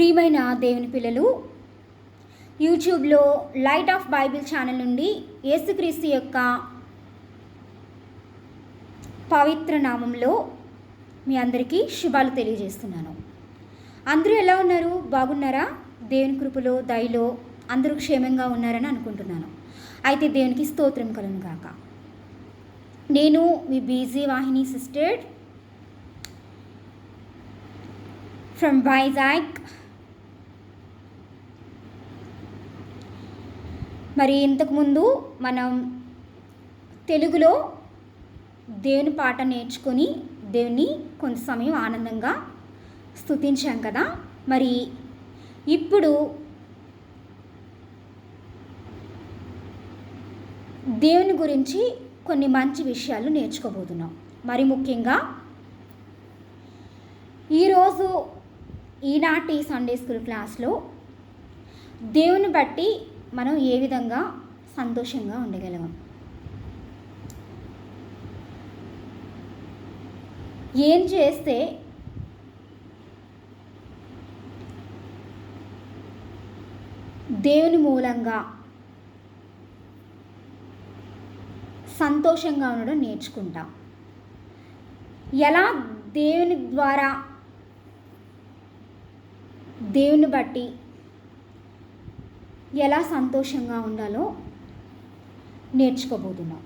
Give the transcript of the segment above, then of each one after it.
ప్రియమైన దేవుని పిల్లలు యూట్యూబ్లో లైట్ ఆఫ్ బైబిల్ ఛానల్ నుండి యేసుక్రీస్తు యొక్క పవిత్ర నామంలో మీ అందరికీ శుభాలు తెలియజేస్తున్నాను. అందరూ ఎలా ఉన్నారు? బాగున్నారా? దేవుని కృపలో దయలో అందరూ క్షేమంగా ఉన్నారని అనుకుంటున్నాను. అయితే దేవునికి స్తోత్రం కలను గాక. నేను మీ BG Vahini sister from Vizag. మరి ఇంతకుముందు మనం తెలుగులో దేవుని పాట నేర్చుకొని దేవుని కొంత సమయం ఆనందంగా స్తుతించాం కదా. మరి ఇప్పుడు దేవుని గురించి కొన్ని మంచి విషయాలు నేర్చుకోబోతున్నాం. మరి ముఖ్యంగా ఈరోజు ఈనాటి సండే స్కూల్ క్లాస్లో దేవుని బట్టి మనం ఏ విధంగా సంతోషంగా ఉండగలం ఏం చేస్తే దేవుని మూలంగా సంతోషంగా ఉండడం నేర్చుకుంటాం? ఎలా దేవుని ద్వారా దేవుని బట్టి ఎలా సంతోషంగా ఉండాలో నేర్చుకోబోతున్నాం.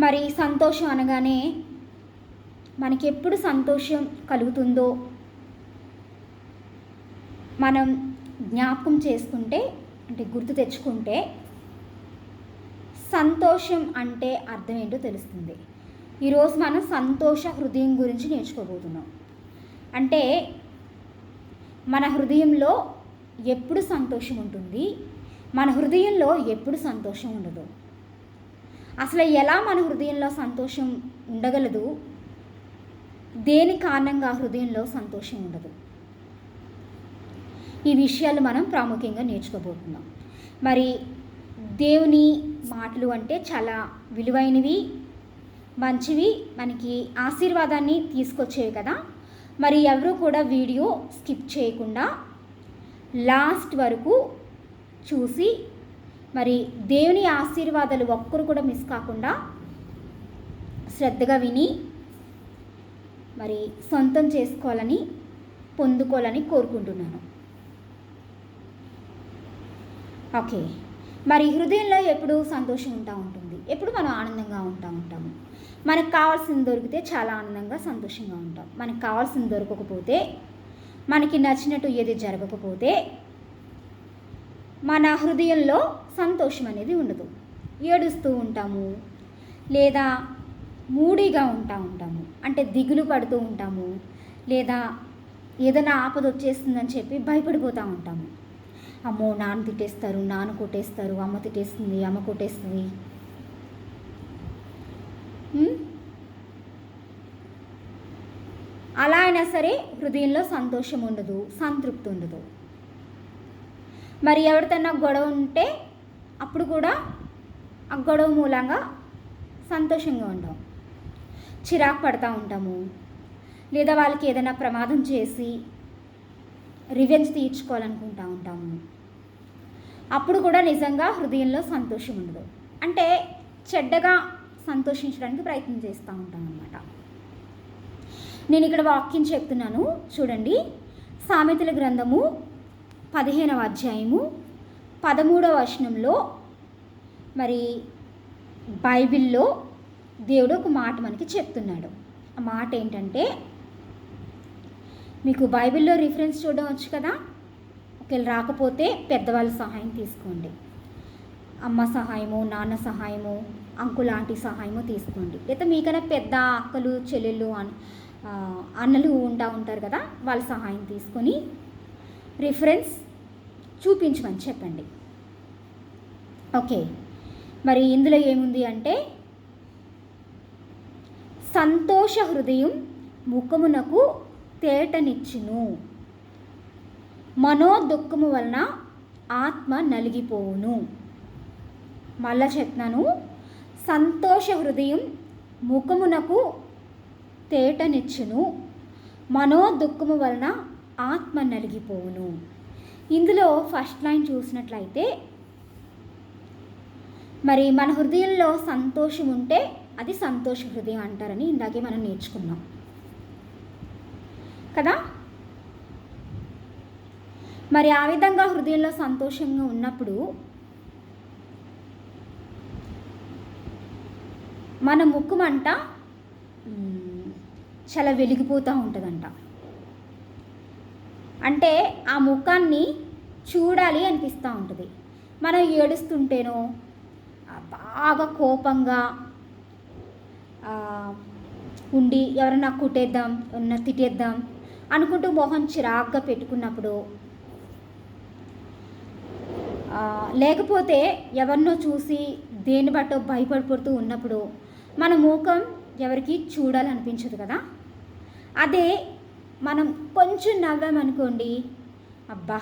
మరి సంతోషం అనగానే మనకి ఎప్పుడు సంతోషం కలుగుతుందో మనం జ్ఞాపకం చేసుకుంటే అంటే గుర్తు తెచ్చుకుంటే సంతోషం అంటే అర్థం ఏంటో తెలుస్తుంది. ఈరోజు మనం సంతోష హృదయం గురించి నేర్చుకోబోతున్నాం. అంటే మన హృదయంలో ఎప్పుడు సంతోషం ఉంటుంది? మన హృదయంలో ఎప్పుడు సంతోషం ఉండదు? అసలు ఎలా మన హృదయంలో సంతోషం ఉండగలదు? దేని కారణంగా హృదయంలో సంతోషం ఉండదు? ఈ విషయాలు మనం ప్రాముఖ్యంగా నేర్చుకోబోతున్నాం. మరి దేవుని మాటలు అంటే చాలా విలువైనవి మంచివి మనకి ఆశీర్వాదాన్ని తీసుకొచ్చేవి కదా? మరి ఎవరు కూడా వీడియో స్కిప్ చేయకుండా లాస్ట్ వరకు చూసి మరి దేవుని ఆశీర్వాదాలు ఒక్కరు కూడా మిస్ కాకుండా శ్రద్ధగా విని మరి సొంతం చేసుకోవాలని పొందుకోవాలని కోరుకుంటున్నాను. ఓకే. మరి హృదయంలో ఎప్పుడు సంతోషం ఉంటా ఉంటుంది ఎప్పుడు మనం ఆనందంగా ఉంటా ఉంటాము మనకు కావాల్సింది దొరికితే చాలా ఆనందంగా సంతోషంగా ఉంటాం. మనకు కావాల్సింది దొరకకపోతే మనకి నచ్చినట్టు ఏది జరగకపోతే మన హృదయంలో సంతోషం అనేది ఉండదు. ఏడుస్తూ ఉంటాము లేదా మూడీగా ఉంటా ఉంటాము. అంటే దిగులు పడుతూ ఉంటాము లేదా ఏదైనా ఆపద వచ్చేస్తుందని చెప్పి భయపడిపోతూ ఉంటాము. అమ్మో నాన్న తిట్టేస్తారు నాన్న కొట్టేస్తారు అమ్మ తిట్టేస్తుంది అమ్మ కొట్టేస్తుంది. అలా అయినా సరే హృదయంలో సంతోషం ఉండదు సంతృప్తి ఉండదు. మరి ఎవరితోన్నా గొడవ ఉంటే అప్పుడు కూడా ఆ గొడవ మూలంగా సంతోషంగా ఉండం చిరాకు పడతా ఉంటాము. లేదా వాళ్ళకి ఏదైనా ప్రమాదం చేసి రివెంజ్ తీర్చుకోవాలనుకుంటా ఉంటాము. అప్పుడు కూడా నిజంగా హృదయంలో సంతోషం ఉండదు. అంటే చెడ్డగా సంతోషించడానికి ప్రయత్నం చేస్తూ ఉంటాను అనమాట నేను ఇక్కడ వాక్యం చెప్తున్నాను చూడండి. సామెతల గ్రంథము పదిహేనవ అధ్యాయము పదమూడవ వచనంలో మరి బైబిల్లో దేవుడు ఒక మాట మనకి చెప్తున్నాడు. ఆ మాట ఏంటంటే మీకు బైబిల్లో రిఫరెన్స్ చూడడం వచ్చు కదా? ఒకవేళ రాకపోతే పెద్దవాళ్ళ సహాయం తీసుకోండి. అమ్మ సహాయము నాన్న సహాయము అంకు లాంటి సహాయము తీసుకోండి. లేదా మీకన్నా పెద్ద అక్కలు చెల్లెళ్ళు అన్- అన్నలు ఉంటా ఉంటారు కదా వాళ్ళ సహాయం తీసుకొని రిఫరెన్స్ చూపించమని చెప్పండి. ఓకే. మరి ఇందులో ఏముంది అంటే సంతోష హృదయం ముఖమునకు తేటనిచ్చును. మనో దుఃఖము వలన ఆత్మ నలిగిపోవును. మళ్ళా చెప్తున్నాను. సంతోష హృదయం ముఖమునకు తేటనిచ్చును. మనోదుఃఖము వలన ఆత్మ నలిగిపోవును. ఇందులో ఫస్ట్ లైన్ చూసినట్లయితే మరి మన హృదయంలో సంతోషం ఉంటే అది సంతోష హృదయం అంటారని ఇందాకే మనం నేర్చుకున్నాం. కదా? మరి ఆ విధంగా హృదయంలో సంతోషంగా ఉన్నప్పుడు మన ముక్కుమంట మ్, చాలా వెలిగిపోతూ ఉంటుందంట. అంటే ఆ ముఖాన్ని చూడాలి అనిపిస్తూ ఉంటుంది. మనం ఏడుస్తుంటేనో బాగా కోపంగా ఉండి ఎవరన్నా కుట్టేద్దాం ఎవరన్నా తిట్టేద్దాం అనుకుంటూ మొహం చిరాగ్గా పెట్టుకున్నప్పుడు లేకపోతే ఎవరినో చూసి దేని బట్టో భయపడిపోతూ ఉన్నప్పుడు మన ముఖం ఎవరికి చూడాలనిపించదు కదా? అదే మనం కొంచెం నవ్వామనుకోండి అబ్బా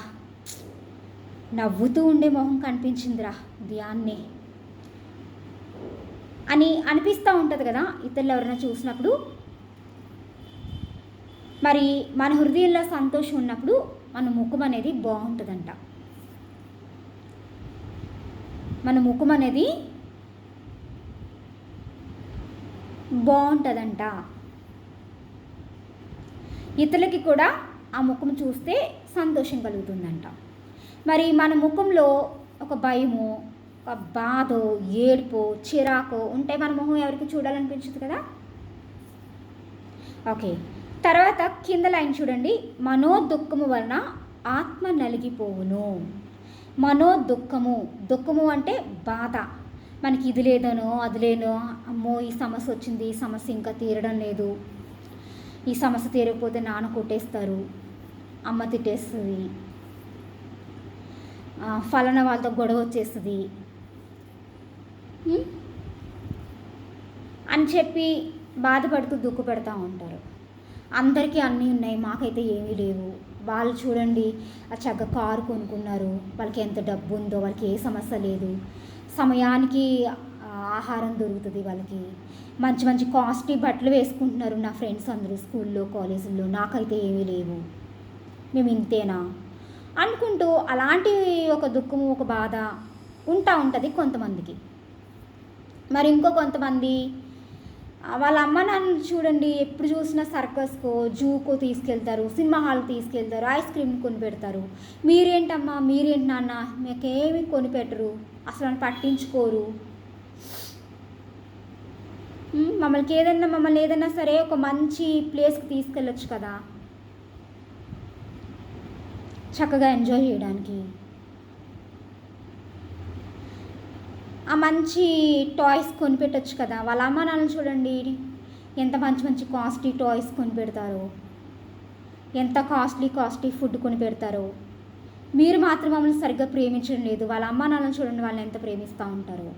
నవ్వుతూ ఉండే మొహం కనిపించిందిరా ధ్యాన్నే అని అనిపిస్తూ ఉంటుంది కదా ఇతరులు ఎవరైనా చూసినప్పుడు. మరి మన హృదయంలో సంతోషం ఉన్నప్పుడు మన ముఖం అనేది బాగుంటుందంట. మన ముఖం అనేది బాగుంటుందంట. ఇతరులకి కూడా ఆ ముఖం చూస్తే సంతోషం కలుగుతుందంట. మరి మన ముఖంలో ఒక భయము ఒక బాధ ఏడుపు చిరాకు ఉంటే మన ముఖం ఎవరికి చూడాలనిపించదు కదా? ఓకే. తర్వాత కింద లైన్ చూడండి. మనో దుఃఖము వలన ఆత్మ నలిగిపోవును. మనో దుఃఖము దుఃఖము అంటే బాధ. మనకి ఇది లేదనో అది లేనో అమ్మో ఈ సమస్య వచ్చింది ఈ సమస్య ఇంకా తీరడం లేదు. ఈ సమస్య తీరకపోతే నాన్న కొట్టేస్తారు అమ్మ తిట్టేస్తుంది. ఫలానా వాళ్ళతో గొడవ వచ్చేస్తుంది. అని చెప్పి బాధపడుతూ దుఃఖపెడతా ఉంటారు. అందరికీ అన్నీ ఉన్నాయి మాకైతే ఏమీ లేవు. వాళ్ళు చూడండి ఆ చక్కగా కారు కొనుక్కున్నారు వాళ్ళకి ఎంత డబ్బు ఉందో వాళ్ళకి ఏ సమస్య లేదు. సమయానికి ఆహారం దొరుకుతుంది వాళ్ళకి. మంచి మంచి కాస్ట్లీ బట్టలు వేసుకుంటున్నారు నా ఫ్రెండ్స్ అందరూ స్కూల్లో కాలేజీల్లో. నాకైతే ఏమీ లేవు. మేము ఇంతేనా? అనుకుంటూ అలాంటి ఒక దుఃఖము ఒక బాధ ఉంటా ఉంటుంది కొంతమందికి. మరి ఇంకో కొంతమంది వాళ్ళ అమ్మ నాన్న చూడండి. ఎప్పుడు చూసినా సర్కస్కో జూకో తీసుకెళ్తారు సినిమా హాల్కి తీసుకెళ్తారు ఐస్ క్రీమ్ కొని పెడతారు. మీరేంటమ్మా? మీరేంటి నాన్న? మీకేమి కొనిపెట్టరు అసలు నన్ను పట్టించుకోరు. ఉమ్, మమ్మల్ని ఏదైనా మమ్మల్ని ఏదైనా సరే ఒక మంచి ప్లేస్కి తీసుకెళ్ళొచ్చు కదా. చక్కగా ఎంజాయ్ చేయడానికి. ఆ మంచి టాయ్స్ కొనిపెట్టచ్చు కదా. వాళ్ళ అమ్మ నాన్నలు చూడండి. ఎంత మంచి మంచి కాస్ట్లీ టాయ్స్ కొనిపెడతారో. ఎంత కాస్ట్లీ కాస్ట్లీ ఫుడ్ కొనిపెడతారు. మీరు మాత్రం మమ్మల్ని సరిగ్గా ప్రేమించడం లేదు. వాళ్ళ అమ్మా నాన్నలు చూడండి వాళ్ళని ఎంత ప్రేమిస్తూ ఉంటారో.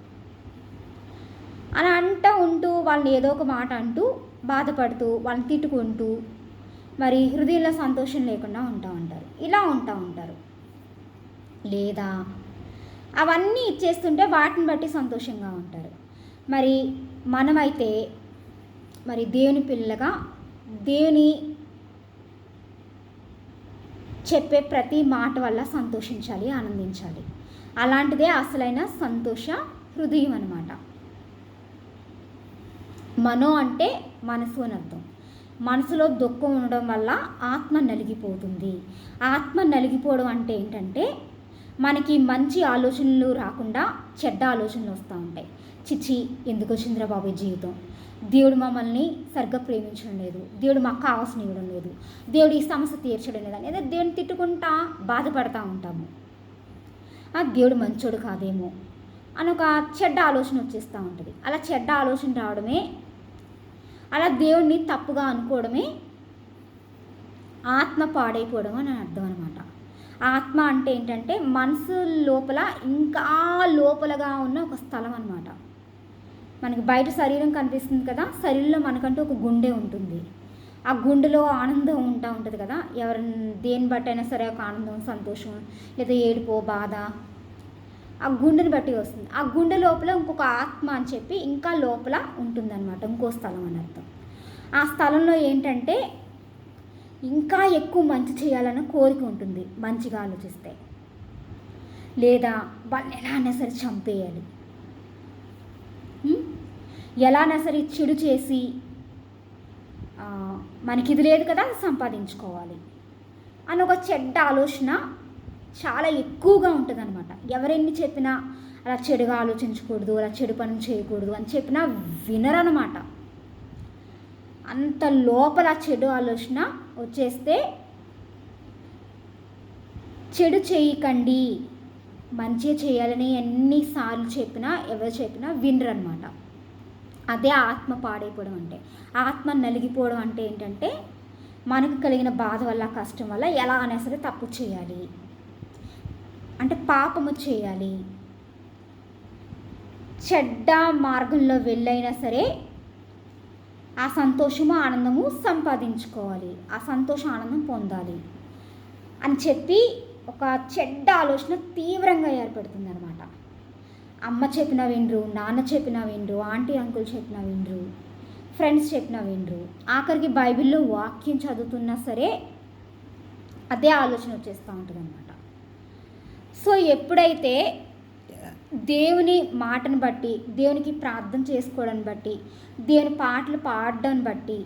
అని అంటూ ఉంటూ వాళ్ళని ఏదో ఒక మాట అంటూ బాధపడుతూ వాళ్ళని తిట్టుకుంటూ మరి హృదయంలో సంతోషం లేకుండా ఉంటా ఉంటారు. ఇలా ఉంటా ఉంటారు. లేదా అవన్నీ ఇచ్చేస్తుంటే వాటిని బట్టి సంతోషంగా ఉంటారు. మరి మనమైతే మరి దేవుని పిల్లగా దేవుని చెప్పే ప్రతి మాట వల్ల సంతోషించాలి ఆనందించాలి. అలాంటిదే అసలైన సంతోష హృదయం అనమాట మనో అంటే మనసు అని అర్థం. మనసులో దుఃఖం ఉండడం వల్ల ఆత్మ నలిగిపోతుంది. ఆత్మ నలిగిపోవడం అంటే ఏంటంటే మనకి మంచి ఆలోచనలు రాకుండా చెడ్డ ఆలోచనలు వస్తూ ఉంటాయి. చిచ్చి ఎందుకు వచ్చిందిరా బాబు జీవితం? దేవుడు మమ్మల్ని సరిగ్గా ప్రేమించడం లేదు. దేవుడు మాకు కావాల్సిన ఇవ్వడం లేదు. దేవుడు ఈ సమస్య తీర్చడం లేదు అనేది దేవుని తిట్టుకుంటా బాధపడతా ఉంటాము. ఆ దేవుడు మంచోడు కాదేమో అని ఒక చెడ్డ ఆలోచన వచ్చేస్తూ ఉంటుంది. అలా చెడ్డ ఆలోచన రావడమే అలా దేవుణ్ణి తప్పుగా అనుకోవడమే ఆత్మ పాడైపోవడం అని అర్థం అనమాట ఆత్మ అంటే ఏంటంటే మనసు లోపల ఇంకా లోపలగా ఉన్న ఒక స్థలం అనమాట మనకి బయట శరీరం కనిపిస్తుంది కదా శరీరంలో మనకంటూ ఒక గుండె ఉంటుంది. ఆ గుండెలో ఆనందం ఉంటా ఉంటుంది కదా ఎవరి దేని బట్టి అయినా సరే ఒక ఆనందం సంతోషం లేదా ఏడుపో బాధ ఆ గుండెని బట్టి వస్తుంది. ఆ గుండె లోపల ఇంకొక ఆత్మ అని చెప్పి ఇంకా లోపల ఉంటుందన్నమాట ఇంకో స్థలం అని అర్థం. ఆ స్థలంలో ఏంటంటే ఇంకా ఎక్కువ మంచి చేయాలన్న కోరిక ఉంటుంది మంచిగా ఆలోచిస్తే. లేదా వాళ్ళు ఎలా అయినా సరే చంపేయాలి. ఎలా సరే చెడు చేసి మనకి ఇది లేదు కదా సంపాదించుకోవాలి అని ఒక చెడ్డ ఆలోచన చాలా ఎక్కువగా ఉంటుంది అనమాట ఎవరెన్ని చెప్పినా అలా చెడుగా ఆలోచించకూడదు అలా చెడు పనులు చేయకూడదు అని చెప్పినా వినరనమాట అంత లోపల చెడు ఆలోచన వచ్చేస్తే చెడు చేయకండి మంచిగా చేయాలని ఎన్నిసార్లు చెప్పినా ఎవరు చెప్పినా వినరనమాట అదే ఆత్మ పాడైపోవడం అంటే. ఆత్మ నలిగిపోవడం అంటే ఏంటంటే మనకు కలిగిన బాధ వల్ల కష్టం వల్ల ఎలా అయినా సరే తప్పు చేయాలి. అంటే పాపము చేయాలి. చెడ్డ మార్గంలో వెళ్ళైనా సరే ఆ సంతోషము ఆనందము సంపాదించుకోవాలి. ఆ సంతోష ఆనందం పొందాలి. అని చెప్పి ఒక చెడ్డ ఆలోచన తీవ్రంగా ఏర్పడుతుంది అనమాట అమ్మ చెప్పిన వినరు నాన్న చెప్పిన వినరు ఆంటీ అంకుల్ చెప్పిన వినరు ఫ్రెండ్స్ చెప్పిన వినరు ఆఖరికి బైబిల్లో వాక్యం చదువుతున్నా సరే అదే ఆలోచన వచ్చేస్తూ ఉంటుంది అనమాట సో ఎప్పుడైతే దేవుని మాటను బట్టి దేవునికి ప్రార్థన చేసుకోవడాన్ని బట్టి దేవుని పాటలు పాడడం బట్టి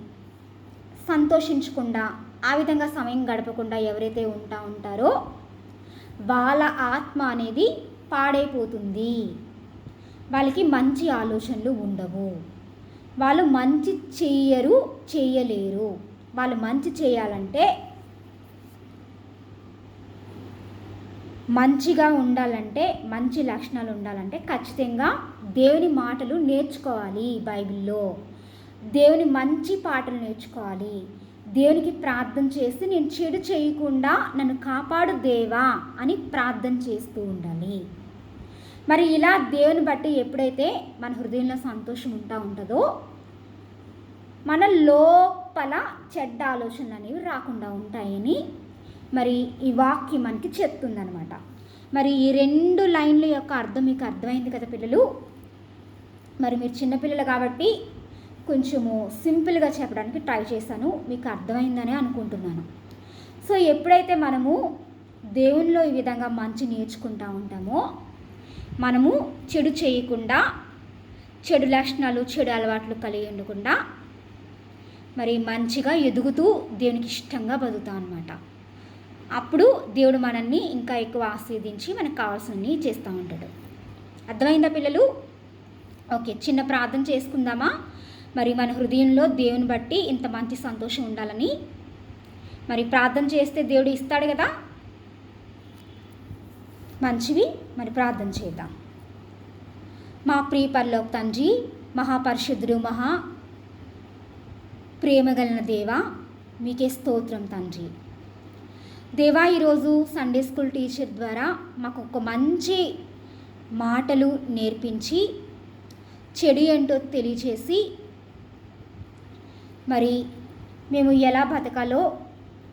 సంతోషించకుండా ఆ విధంగా సమయం గడపకుండా ఎవరైతే ఉంటా ఉంటారో వాళ్ళ ఆత్మ అనేది పాడైపోతుంది. వాళ్ళకి మంచి ఆలోచనలు ఉండవు. వాళ్ళు మంచి చేయరు చేయలేరు వాళ్ళు మంచి చేయాలంటే మంచిగా ఉండాలంటే మంచి లక్షణాలు ఉండాలంటే ఖచ్చితంగా దేవుని మాటలు నేర్చుకోవాలి బైబిల్లో. దేవుని మంచి పాటలు నేర్చుకోవాలి. దేవునికి ప్రార్థన చేసి నేను చెడు చేయకుండా నన్ను కాపాడు దేవా అని ప్రార్థన చేస్తూ ఉండాలి. మరి ఇలా దేవుని బట్టి ఎప్పుడైతే మన హృదయంలో సంతోషం ఉంటా ఉంటుందో మన లోపల చెడ్డ ఆలోచనలు అనేవి రాకుండా ఉంటాయని మరి ఈ వాక్యం మనకి చెప్తుందనమాట మరి ఈ రెండు లైన్ల యొక్క అర్థం మీకు అర్థమైంది కదా పిల్లలు? మరి మీరు చిన్నపిల్లలు కాబట్టి కొంచెము సింపుల్గా చెప్పడానికి ట్రై చేశాను. మీకు అర్థమైందని అనుకుంటున్నాను. సో ఎప్పుడైతే మనము దేవునిలో ఈ విధంగా మంచి నేర్చుకుంటూ ఉంటామో మనము చెడు చేయకుండా చెడు లక్షణాలు చెడు అలవాట్లు కలిగి ఉండకుండా మరి మంచిగా ఎదుగుతూ దేవునికి ఇష్టంగా బతుకుతాం అనమాట అప్పుడు దేవుడు మనల్ని ఇంకా ఎక్కువ ఆస్వాదించి మనకు కావాల్సినవి చేస్తూ ఉంటాడు. అర్థమైందా పిల్లలు? ఓకే చిన్న ప్రార్థన చేసుకుందామా? మరి మన హృదయంలో దేవుని బట్టి ఇంత మంచి సంతోషం ఉండాలని. మరి ప్రార్థన చేస్తే దేవుడు ఇస్తాడు కదా? మంచివి? మరి ప్రార్థన చేద్దాం. మా ప్రియ పరలోక తండ్రి మహాపరిశుద్ధుడు మహా ప్రేమగలన దేవా మీకే స్తోత్రం తండ్రి. దేవా ఈరోజు సండే స్కూల్ టీచర్ ద్వారా మాకు ఒక మంచి మాటలు నేర్పించి చెడు ఏంటో తెలియచేసి మరి మేము ఎలా బతకాలో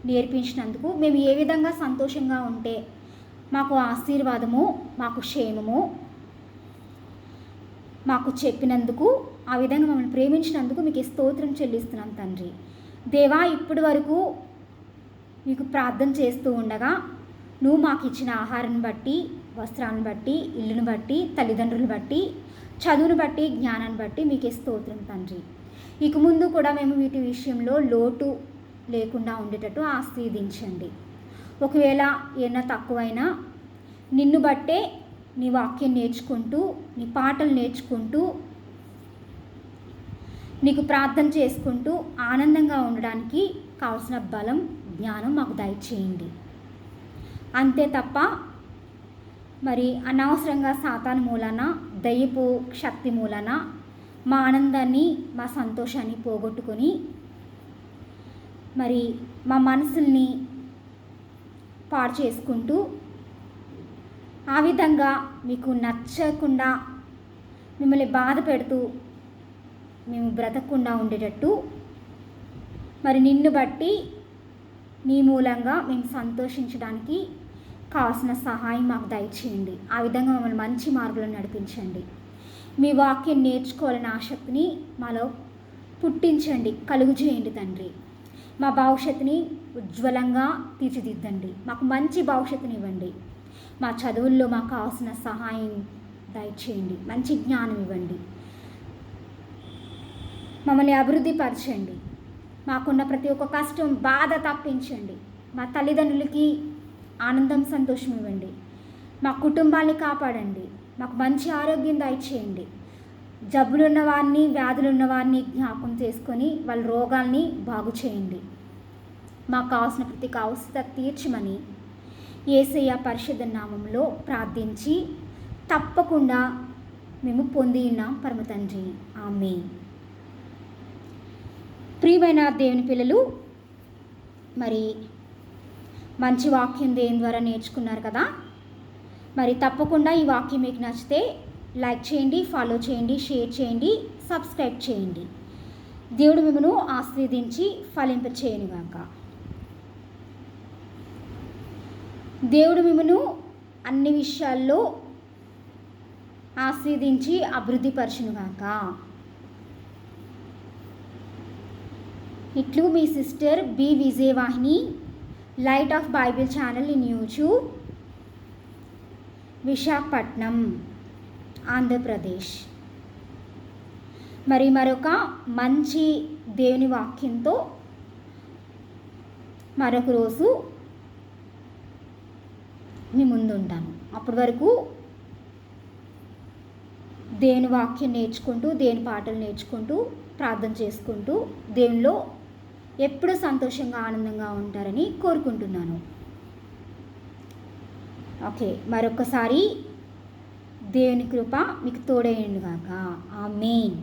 నేర్పించినందుకు మేము ఏ విధంగా సంతోషంగా ఉంటే మాకు ఆశీర్వాదము మాకు క్షేమము. మాకు చెప్పినందుకు ఆ విధంగా మమ్మల్ని ప్రేమించినందుకు మీకు స్తోత్రం చెల్లిస్తున్నాం తండ్రి. దేవా ఇప్పటి వరకు మీకు ప్రార్థన చేస్తూ ఉండగా నువ్వు మాకు ఇచ్చిన ఆహారాన్ని బట్టి వస్త్రాలను బట్టి ఇల్లును బట్టి తల్లిదండ్రులను బట్టి చదువును బట్టి జ్ఞానాన్ని బట్టి మీకే స్తోత్రం తండ్రి. ఇక ముందు కూడా మేము వీటి విషయంలో లోటు లేకుండా ఉండేటట్టు ఆశీర్దించండి ఒకవేళ ఏమైనా తక్కువైనా నిన్ను బట్టే నీ వాక్యం నేర్చుకుంటూ నీ పాటలు నేర్చుకుంటూ నీకు ప్రార్థన చేసుకుంటూ ఆనందంగా ఉండడానికి కావలసిన బలం జ్ఞానం మాకు దయచేయండి. అంతే తప్ప మరి అనవసరంగా సాతాను మూలన దయ్యపు శక్తి మూలన మా ఆనందాన్ని మా సంతోషాన్ని పోగొట్టుకొని మరి మా మనసుల్ని పాడు చేసుకుంటూ ఆ విధంగా మీకు నచ్చకుండా మిమ్మల్ని బాధ పెడుతూ మేము బ్రతకకుండా ఉండేటట్టు మరి నిన్ను బట్టి నీ మూలంగా మేము సంతోషించడానికి కావాల్సిన సహాయం మాకు దయచేయండి. ఆ విధంగా మమ్మల్ని మంచి మార్గంలో నడిపించండి. మీ వాక్యం నేర్చుకోవాలనే ఆసక్తిని మాలో పుట్టించండి. కలుగు చేయండి తండ్రి. మా భవిష్యత్తుని ఉజ్వలంగా తీర్చిదిద్దండి. మాకు మంచి భవిష్యత్తుని ఇవ్వండి మా చదువుల్లో మాకు కావాల్సిన సహాయం దయచేయండి. మంచి జ్ఞానం ఇవ్వండి. మమ్మల్ని అభివృద్ధి పరచండి. మాకున్న ప్రతి ఒక్క కష్టం బాధ తప్పించండి. మా తల్లిదండ్రులకి ఆనందం సంతోషం ఇవ్వండి. మా కుటుంబాన్ని కాపాడండి. మాకు మంచి ఆరోగ్యం దయచేయండి. జబ్బులు ఉన్న వారిని వ్యాధులు వారిని జ్ఞాపకం చేసుకొని వాళ్ళ రోగాల్ని బాగు చేయండి. మాకు కావాల్సిన ప్రతి అవసరత తీర్చమని ఏసయ్య పరిషత్ నామంలో ప్రార్థించి తప్పకుండా మేము పొంది ఉన్నాం పరమతండ్రి ఆమె ప్రియమైన దేవుని పిల్లలు మరి మంచి వాక్యం దేని ద్వారా నేర్చుకున్నారు కదా? మరి తప్పకుండా ఈ వాక్యం మీకు నచ్చితే లైక్ చేయండి ఫాలో చేయండి షేర్ చేయండి సబ్స్క్రైబ్ చేయండి. దేవుడు మిమ్మను ఆస్వాదించి ఫలింప చేయనుగాక దేవుడు మిమ్మను అన్ని విషయాల్లో ఆస్వాదించి అభివృద్ధి పరచునుగాక ఇట్లు మీ sister B Vijayavahini light of Bible channel in YouTube Visakhapatnam. Andhra Pradesh. మరి మరొక మంచి దేవుని వాక్యంతో మరొక రోజు మీ ముందు ఉంటాను అప్పటి వరకు దేవుని వాక్యం నేర్చుకుంటూ దేవుని పాటలు నేర్చుకుంటూ ప్రార్థన చేసుకుంటూ దేవునిలో ఎప్పుడూ సంతోషంగా ఆనందంగా ఉంటారని కోరుకుంటున్నాను. ఓకే మరొకసారి దేవుని కృప మీకు తోడేయండి ఆ మెయిన్